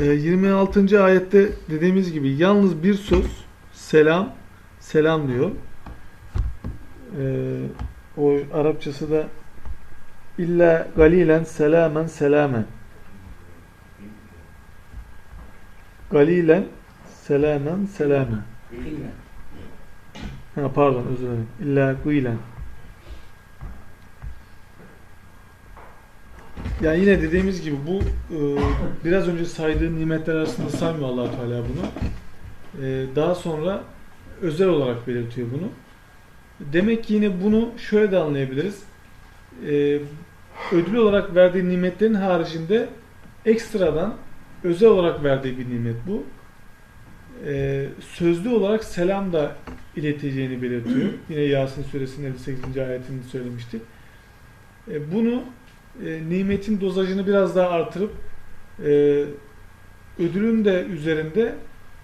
Ee, 26. ayette dediğimiz gibi yalnız bir söz selam selam diyor. Ee, o Arapçası da illa galilen selamen selamen. Galilen selamen selamen. Ha pardon özür dilerim. İlla gıйlen. Yani yine dediğimiz gibi bu e, biraz önce saydığı nimetler arasında saymıyor allah Teala bunu. E, daha sonra özel olarak belirtiyor bunu. Demek ki yine bunu şöyle de anlayabiliriz. E, ödül olarak verdiği nimetlerin haricinde ekstradan özel olarak verdiği bir nimet bu. E, sözlü olarak selam da ileteceğini belirtiyor. Yine Yasin suresinin 58. ayetinde söylemiştik. E, bunu e, nimetin dozajını biraz daha artırıp e, ödülün de üzerinde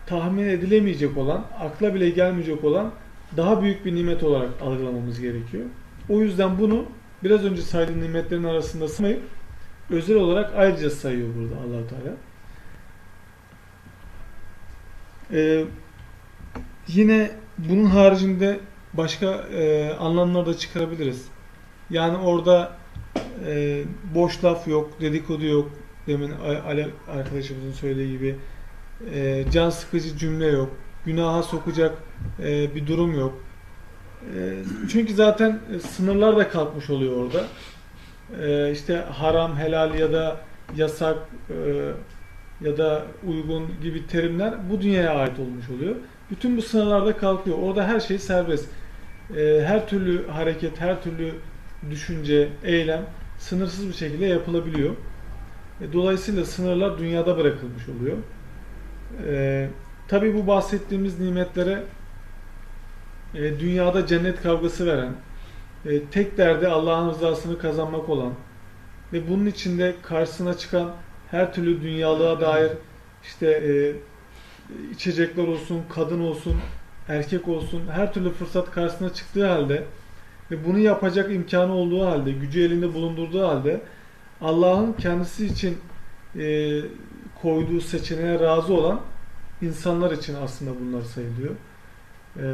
tahmin edilemeyecek olan, akla bile gelmeyecek olan daha büyük bir nimet olarak algılamamız gerekiyor. O yüzden bunu biraz önce saydığım nimetlerin arasında sayıp özel olarak ayrıca sayıyor burada allah Teala. Ee, yine bunun haricinde başka e, anlamlar da çıkarabiliriz. Yani orada e, boş laf yok, dedikodu yok. Demin A- Ali arkadaşımızın söylediği gibi e, can sıkıcı cümle yok. Günaha sokacak e, bir durum yok. E, çünkü zaten e, sınırlar da kalkmış oluyor orada. E, işte haram, helal ya da yasak e, ya da uygun gibi terimler bu dünyaya ait olmuş oluyor. Bütün bu sınırlar da kalkıyor. Orada her şey serbest. E, her türlü hareket, her türlü düşünce, eylem sınırsız bir şekilde yapılabiliyor. E, dolayısıyla sınırlar dünyada bırakılmış oluyor. E, Tabi bu bahsettiğimiz nimetlere e, dünyada cennet kavgası veren, e, tek derdi Allah'ın rızasını kazanmak olan ve bunun içinde karşısına çıkan her türlü dünyalığa dair işte e, içecekler olsun, kadın olsun, erkek olsun her türlü fırsat karşısına çıktığı halde ve bunu yapacak imkanı olduğu halde, gücü elinde bulundurduğu halde Allah'ın kendisi için e, koyduğu seçeneğe razı olan insanlar için aslında bunlar sayılıyor. E,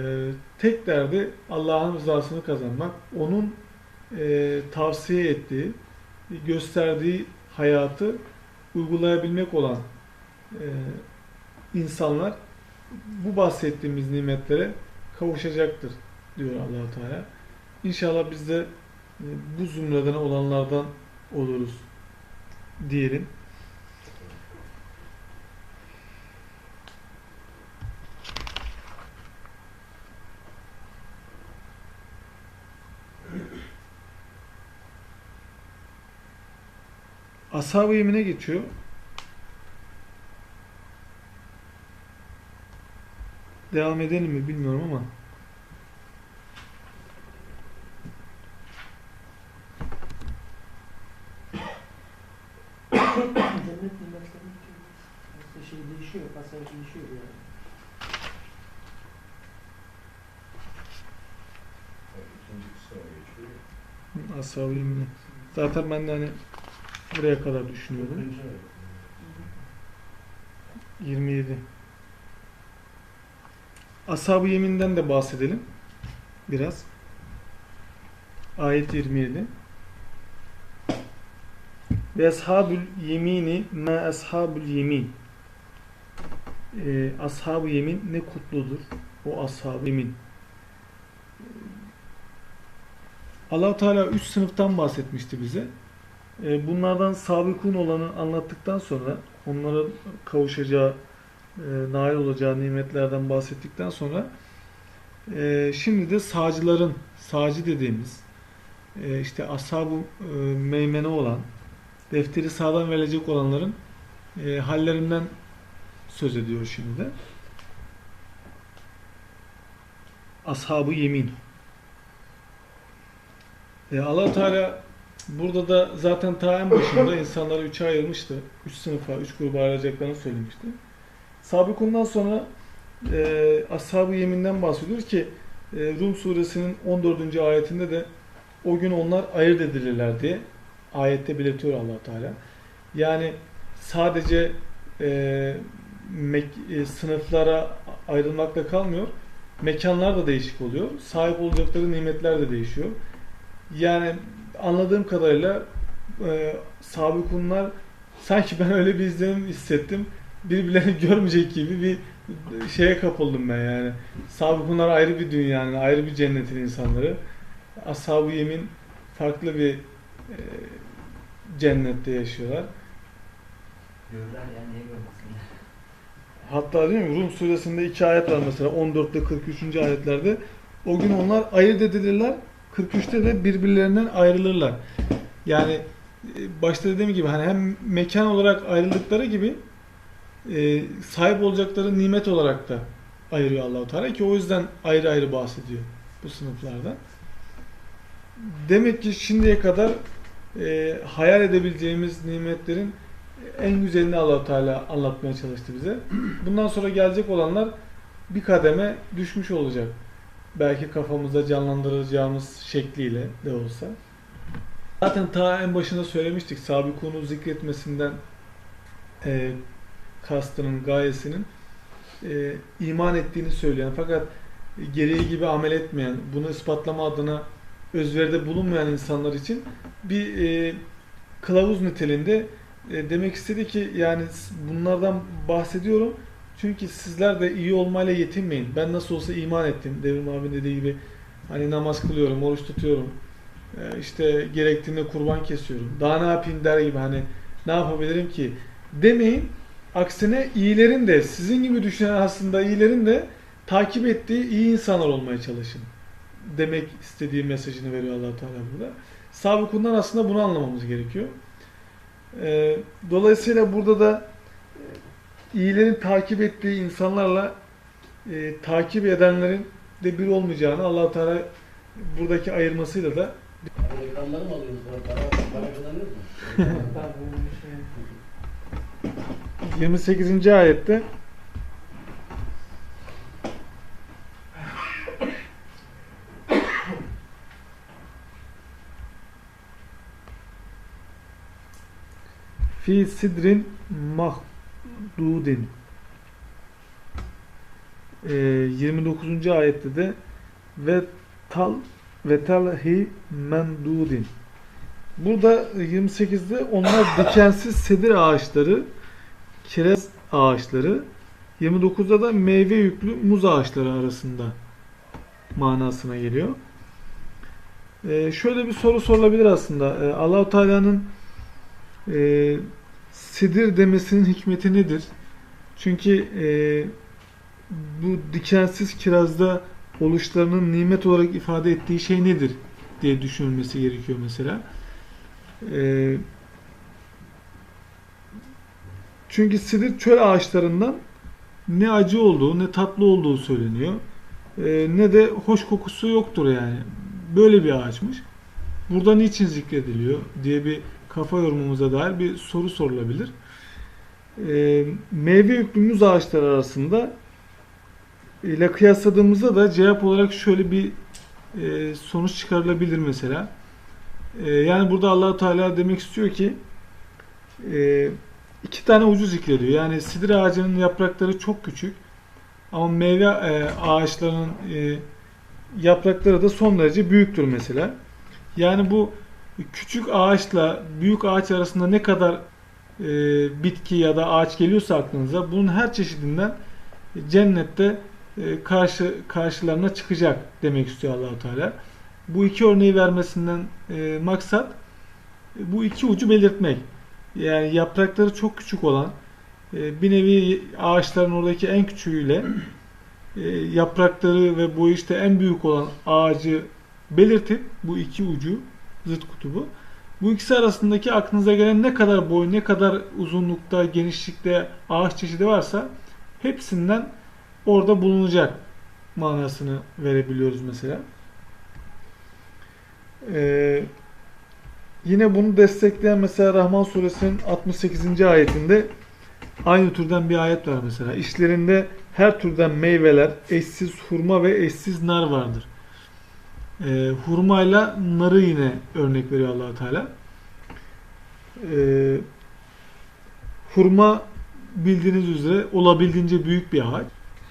tek derdi Allah'ın rızasını kazanmak, onun e, tavsiye ettiği, gösterdiği hayatı uygulayabilmek olan e, insanlar bu bahsettiğimiz nimetlere kavuşacaktır diyor allah Teala. İnşallah biz de e, bu zümreden olanlardan oluruz diyelim. Ashab-ı Yemin'e geçiyor. Devam edelim mi bilmiyorum ama Cennet nimetleri aslında şey değişiyor, değişiyor yani. Ashab-ı Yemin'e. Zaten ben de hani buraya kadar düşünüyordum. 27. Ashab-ı Yemin'den de bahsedelim. Biraz. Ayet 27. Ve ashabul yemini ma ashabul yemin. Ee, ashab-ı yemin ne kutludur. O ashab-ı yemin. allah Teala üç sınıftan bahsetmişti bize. Ee, bunlardan sabıkun olanı anlattıktan sonra onların kavuşacağı, e, nail olacağı nimetlerden bahsettikten sonra e, şimdi de sağcıların, sağcı dediğimiz e, işte ashab-ı e, meymene olan, defteri sağdan verilecek olanların e, hallerinden söz ediyor şimdi. Ashab-ı yemin. E, allah Teala burada da zaten ta en başında insanları üçe ayırmıştı. Üç sınıfa, üç gruba ayrılacaklarını söylemişti. Sabıkundan sonra e, Ashab-ı Yemin'den bahsediyor ki e, Rum suresinin 14. ayetinde de o gün onlar ayırt edilirler diye ayette belirtiyor allah Teala. Yani sadece e, e, sınıflara ayrılmakla kalmıyor. Mekanlar da değişik oluyor. Sahip olacakları nimetler de değişiyor. Yani anladığım kadarıyla e, Sabikunlar sanki ben öyle bir izlenim hissettim. Birbirlerini görmeyecek gibi bir şeye kapıldım ben yani. Sabikunlar ayrı bir dünyanın, ayrı bir cennetin insanları. Ashab-ı Yemin farklı bir e, cennette yaşıyorlar. Görürler ya niye görmesinler? Hatta değil mi Rum suresinde iki ayet var mesela 14 ile 43. ayetlerde. O gün onlar ayırt edilirler. 43'te de birbirlerinden ayrılırlar. Yani e, başta dediğim gibi hani hem mekan olarak ayrıldıkları gibi e, sahip olacakları nimet olarak da ayırıyor Allahu Teala ki o yüzden ayrı ayrı bahsediyor bu sınıflardan. Demek ki şimdiye kadar e, hayal edebileceğimiz nimetlerin en güzelini Allahu Teala anlatmaya çalıştı bize. Bundan sonra gelecek olanlar bir kademe düşmüş olacak. Belki kafamızda canlandıracağımız şekliyle de olsa. Zaten ta en başında söylemiştik. Sabikunu zikretmesinden e, kastının, gayesinin e, iman ettiğini söyleyen fakat gereği gibi amel etmeyen, bunu ispatlama adına özveride bulunmayan insanlar için bir e, kılavuz niteliğinde e, demek istedi ki yani bunlardan bahsediyorum. Çünkü sizler de iyi olmayla yetinmeyin. Ben nasıl olsa iman ettim. Devrim abi dediği gibi hani namaz kılıyorum, oruç tutuyorum. E, işte gerektiğinde kurban kesiyorum. Daha ne yapayım der gibi hani ne yapabilirim ki demeyin. Aksine iyilerin de sizin gibi düşünen aslında iyilerin de takip ettiği iyi insanlar olmaya çalışın. Demek istediği mesajını veriyor allah Teala burada. Sabıkundan aslında bunu anlamamız gerekiyor. Ee, dolayısıyla burada da e, iyilerin takip ettiği insanlarla e, takip edenlerin de bir olmayacağını allah Teala buradaki ayırmasıyla da Reklamları mı alıyoruz? Para, para mu? Şey 28. ayette fi sidrin mahdudin Ee, 29. ayette de ve tal ve talhi mendudin Burada 28'de onlar dikensiz sedir ağaçları, kiraz ağaçları, 29'da da meyve yüklü muz ağaçları arasında manasına geliyor. Ee, şöyle bir soru sorulabilir aslında. Ee, Allahu Teala'nın e, sedir demesinin hikmeti nedir? Çünkü e, bu dikensiz kirazda oluşlarının nimet olarak ifade ettiği şey nedir diye düşünülmesi gerekiyor mesela. Ee, çünkü sidir çöl ağaçlarından ne acı olduğu ne tatlı olduğu söyleniyor. Ee, ne de hoş kokusu yoktur yani. Böyle bir ağaçmış. Burada niçin zikrediliyor diye bir kafa yorumumuza dair bir soru sorulabilir. Ee, meyve yüklü muz ağaçları arasında ile kıyasladığımızda da cevap olarak şöyle bir e, sonuç çıkarılabilir mesela. Ee, yani burada allah Teala demek istiyor ki e, iki tane ucu zikrediyor. Yani sidir ağacının yaprakları çok küçük ama meyve e, ağaçlarının e, yaprakları da son derece büyüktür mesela. Yani bu küçük ağaçla büyük ağaç arasında ne kadar e, bitki ya da ağaç geliyorsa aklınıza bunun her çeşidinden cennette e, karşı karşılarına çıkacak demek istiyor Allahu Teala. Bu iki örneği vermesinden e, maksat bu iki ucu belirtmek. Yani yaprakları çok küçük olan e, bir nevi ağaçların oradaki en küçüğüyle e, yaprakları ve bu işte en büyük olan ağacı belirtip bu iki ucu zıt kutubu bu ikisi arasındaki aklınıza gelen ne kadar boy, ne kadar uzunlukta, genişlikte ağaç çeşidi varsa hepsinden orada bulunacak manasını verebiliyoruz mesela. Ee, yine bunu destekleyen mesela Rahman suresinin 68. ayetinde aynı türden bir ayet var mesela. İşlerinde her türden meyveler, eşsiz hurma ve eşsiz nar vardır. Ee, hurmayla narı yine örnek veriyor allah Teala. Ee, hurma bildiğiniz üzere olabildiğince büyük bir ağaç.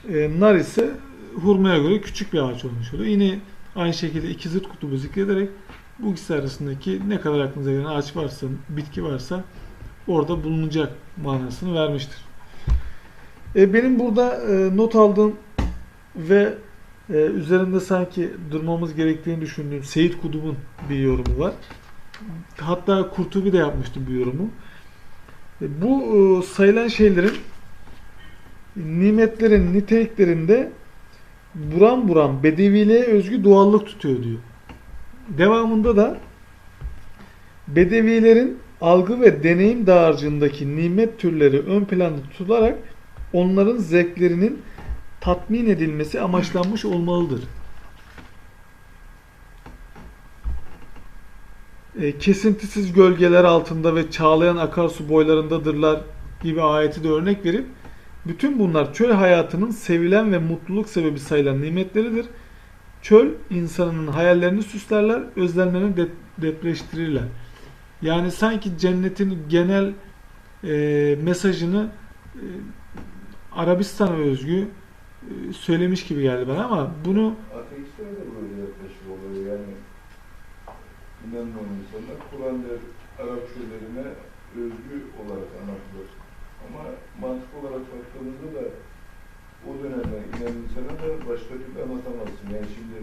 E, nar ise hurmaya göre küçük bir ağaç olmuş oluyor. Yine aynı şekilde iki zıt kutubu zikrederek bu ikisi arasındaki ne kadar aklınıza gelen ağaç varsa, bitki varsa orada bulunacak manasını vermiştir. E, benim burada e, not aldığım ve e, üzerinde sanki durmamız gerektiğini düşündüğüm Seyit Kudub'un bir yorumu var. Hatta Kurtubi de yapmıştı bir yorumu. E, bu e, sayılan şeylerin nimetlerin niteliklerinde buram buram bedeviliğe özgü doğallık tutuyor diyor. Devamında da bedevilerin algı ve deneyim dağarcığındaki nimet türleri ön planda tutularak onların zevklerinin tatmin edilmesi amaçlanmış olmalıdır. E, kesintisiz gölgeler altında ve çağlayan akarsu boylarındadırlar gibi ayeti de örnek verip bütün bunlar çöl hayatının sevilen ve mutluluk sebebi sayılan nimetleridir. Çöl insanın hayallerini süslerler, özlemlerini de- depreştirirler. Yani sanki cennetin genel e, mesajını e, Arabistan'a özgü söylemiş gibi geldi bana ama bunu Ateistler de böyle yaklaşıyor oluyor yani. İnanmayan insanlar Kur'an der Arap şöllerine özgü olarak anlatılır. Ama mantık olarak baktığımızda da o dönemde inen insana da başka türlü anlatamazsın. Yani şimdi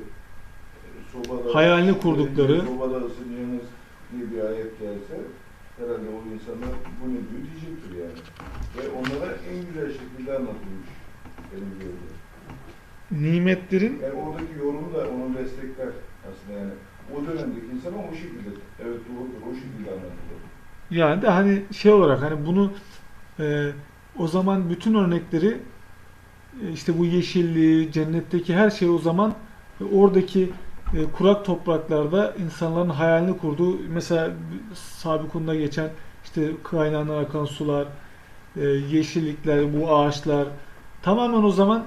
e, sobada Hayalini kurdukları- sobada ısınıyorsunuz diye bir ayet gelse herhalde o insanlar bu ne diyor diyecektir yani. Ve onlara en güzel şekilde anlatılmış benim gördüğüm. nimetlerin Yani oradaki yorum da onu destekler aslında yani. O dönemdeki insana o şekilde, evet doğrudur, o şekilde anlatılır. Yani de hani şey olarak hani bunu e, o zaman bütün örnekleri e, işte bu yeşilliği, cennetteki her şey o zaman e, oradaki e, kurak topraklarda insanların hayalini kurduğu mesela Sabikun'da geçen işte kaynağından akan sular, e, yeşillikler, bu ağaçlar tamamen o zaman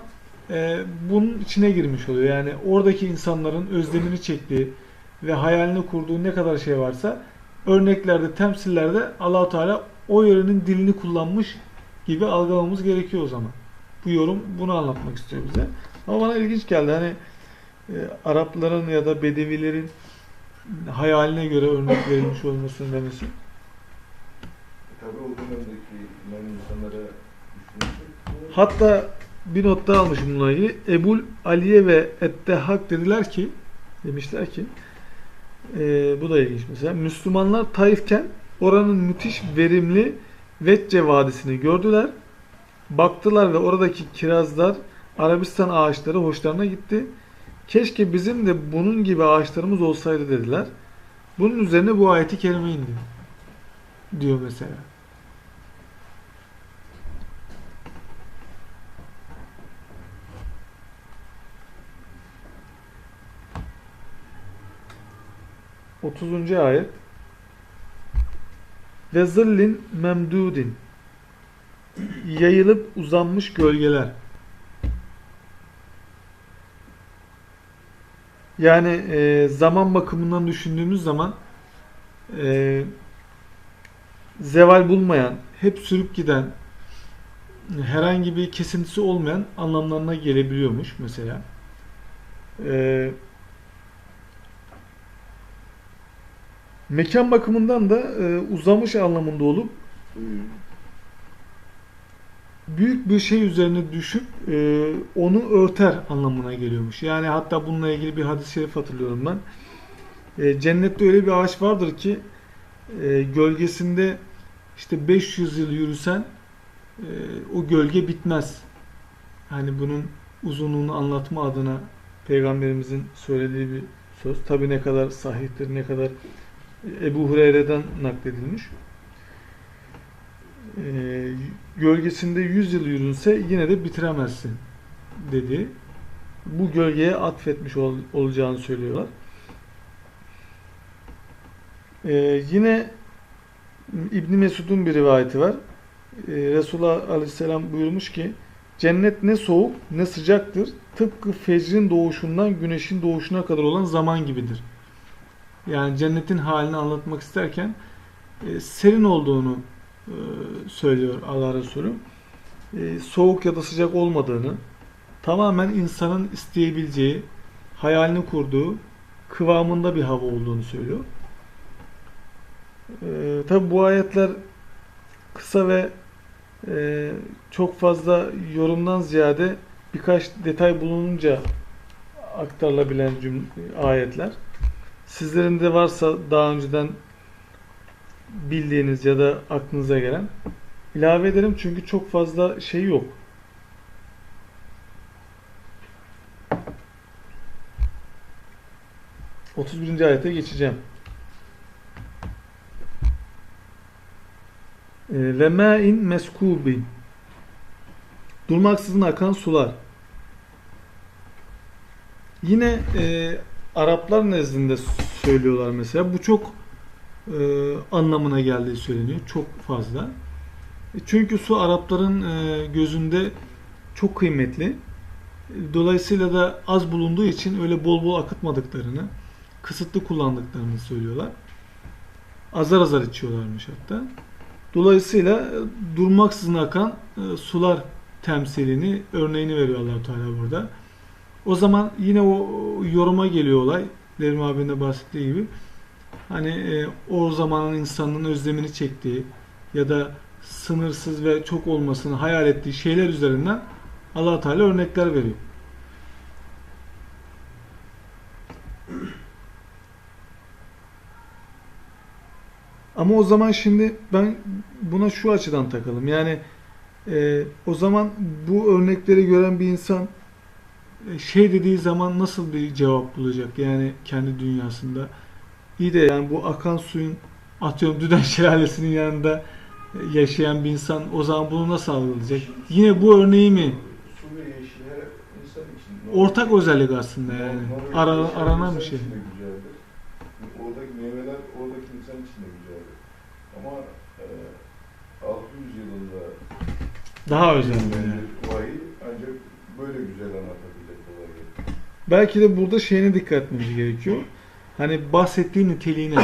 e, bunun içine girmiş oluyor. Yani oradaki insanların özlemini çektiği ve hayalini kurduğu ne kadar şey varsa örneklerde, temsillerde Allahu Teala o yörenin dilini kullanmış gibi algılamamız gerekiyor o zaman. Bu yorum bunu anlatmak istiyor bize. Ama bana ilginç geldi. Hani e, Arapların ya da Bedevilerin hayaline göre örnek verilmiş olmasını demesi. E, tabii o dönemdeki inen insanlara düşünürsek, bu- Hatta bir not daha almışım bununla ilgili. Ebul Aliye ve Ettehak dediler ki demişler ki e, bu da ilginç mesela. Müslümanlar Taif'ken oranın müthiş verimli Vecce Vadisi'ni gördüler. Baktılar ve oradaki kirazlar, Arabistan ağaçları hoşlarına gitti. Keşke bizim de bunun gibi ağaçlarımız olsaydı dediler. Bunun üzerine bu ayeti kerime indi. Diyor mesela. Otuzuncu ayet ve zillin memdudin yayılıp uzanmış gölgeler. Yani e, zaman bakımından düşündüğümüz zaman e, zeval bulmayan, hep sürüp giden, herhangi bir kesintisi olmayan anlamlarına gelebiliyormuş mesela. E, mekan bakımından da e, uzamış anlamında olup büyük bir şey üzerine düşüp e, onu örter anlamına geliyormuş. Yani hatta bununla ilgili bir hadis-i şerif hatırlıyorum ben. E, cennette öyle bir ağaç vardır ki e, gölgesinde işte 500 yıl yürüsen e, o gölge bitmez. Yani bunun uzunluğunu anlatma adına Peygamberimizin söylediği bir söz. Tabi ne kadar sahihtir, ne kadar Ebu Hureyre'den nakledilmiş. Ee, gölgesinde 100 yıl yürünse yine de bitiremezsin dedi. Bu gölgeye atfetmiş ol, olacağını söylüyorlar. Ee, yine İbn Mesud'un bir rivayeti var. Ee, Resulullah Aleyhisselam buyurmuş ki cennet ne soğuk ne sıcaktır. Tıpkı fecrin doğuşundan güneşin doğuşuna kadar olan zaman gibidir. Yani cennetin halini anlatmak isterken e, serin olduğunu e, söylüyor Allah Resulü. e, soğuk ya da sıcak olmadığını, tamamen insanın isteyebileceği, hayalini kurduğu kıvamında bir hava olduğunu söylüyor. E, Tabi bu ayetler kısa ve çok fazla yorumdan ziyade birkaç detay bulununca aktarılabilen cüm- ayetler. Sizlerin de varsa daha önceden bildiğiniz ya da aklınıza gelen ilave ederim çünkü çok fazla şey yok. Otuz birinci ayete geçeceğim. Ee, Ve mâin meskûbin Durmaksızın akan sular. Yine e, Araplar nezdinde söylüyorlar mesela. Bu çok e, anlamına geldiği söyleniyor. Çok fazla. E, Çünkü su Arapların e, gözünde çok kıymetli. Dolayısıyla da az bulunduğu için öyle bol bol akıtmadıklarını, kısıtlı kullandıklarını söylüyorlar. Azar azar içiyorlarmış hatta. Dolayısıyla e, durmaksızın akan e, sular temsilini, örneğini veriyor allah Teala burada. O zaman yine o yoruma geliyor olay. Derim abinin de bahsettiği gibi. Hani e, o zamanın insanın özlemini çektiği ya da sınırsız ve çok olmasını hayal ettiği şeyler üzerinden allah Teala örnekler veriyor. Ama o zaman şimdi ben buna şu açıdan takalım. Yani e, o zaman bu örnekleri gören bir insan şey dediği zaman nasıl bir cevap bulacak yani kendi dünyasında? İyi de yani bu akan suyun atıyorum Düden Şelalesi'nin yanında e, yaşayan bir insan o zaman bunu nasıl algılayacak? Yine bu örneği mi? Ortak özellik aslında yani. Normal Ara, yaşayan aranan bir şey. Oradaki meyveler oradaki insan için de güzeldir. Ama e, 600 yılında Daha özel yani. bir vahiy ancak böyle güzel anlatabilecek olayı. Belki de burada şeyine dikkat etmemiz gerekiyor. Hani bahsettiği niteliğine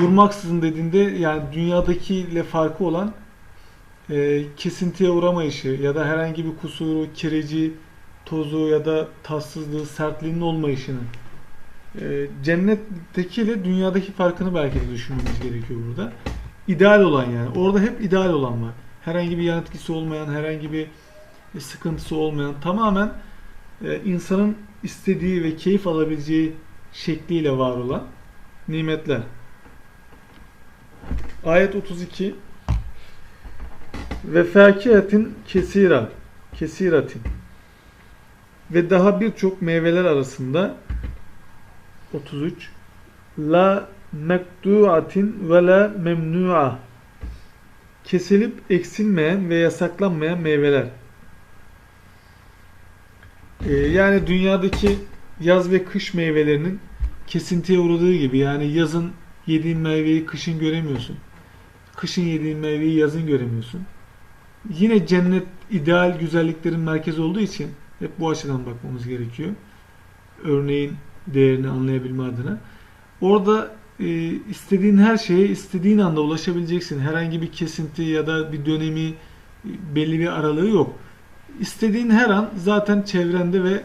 durmaksızın dediğinde yani dünyadakiyle farkı olan e, kesintiye uğramayışı ya da herhangi bir kusuru, kireci, tozu ya da tatsızlığı, sertliğinin olmayışını e, cennettekiyle dünyadaki farkını belki de düşünmemiz gerekiyor burada. İdeal olan yani. Orada hep ideal olan var. Herhangi bir yan etkisi olmayan, herhangi bir sıkıntısı olmayan, tamamen e, insanın istediği ve keyif alabileceği şekliyle var olan nimetler. Ayet 32 ve fakihatin kesira kesiratin ve daha birçok meyveler arasında 33 la mektuatin ve la memnu'a kesilip eksilmeyen ve yasaklanmayan meyveler. Ee, yani dünyadaki yaz ve kış meyvelerinin kesintiye uğradığı gibi yani yazın yediğin meyveyi kışın göremiyorsun. Kışın yediğin meyveyi yazın göremiyorsun. Yine cennet ideal güzelliklerin merkezi olduğu için hep bu açıdan bakmamız gerekiyor. Örneğin değerini anlayabilme adına. Orada e, istediğin her şeye istediğin anda ulaşabileceksin. Herhangi bir kesinti ya da bir dönemi e, belli bir aralığı yok. İstediğin her an zaten çevrende ve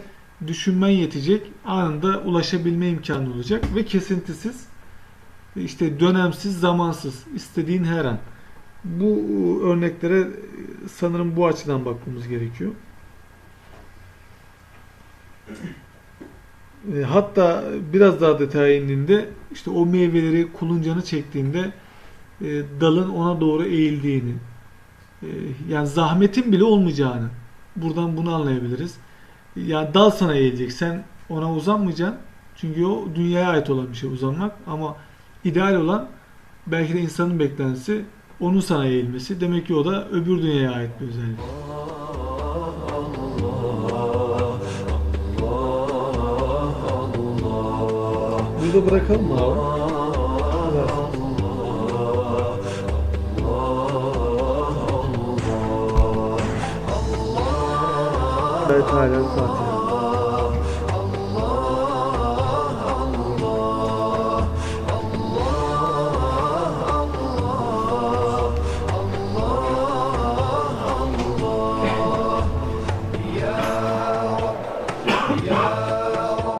düşünmen yetecek. Anında ulaşabilme imkanı olacak ve kesintisiz işte dönemsiz, zamansız istediğin her an. Bu e, örneklere e, sanırım bu açıdan bakmamız gerekiyor. E, Hatta biraz daha detaya indiğinde işte o meyveleri kuluncanı çektiğinde dalın ona doğru eğildiğini yani zahmetin bile olmayacağını buradan bunu anlayabiliriz. Yani dal sana eğilecek. Sen ona uzanmayacaksın. Çünkü o dünyaya ait olan bir şey uzanmak ama ideal olan belki de insanın beklentisi onun sana eğilmesi. Demek ki o da öbür dünyaya ait bir özellik. Burada bırakalım mı? โดยถ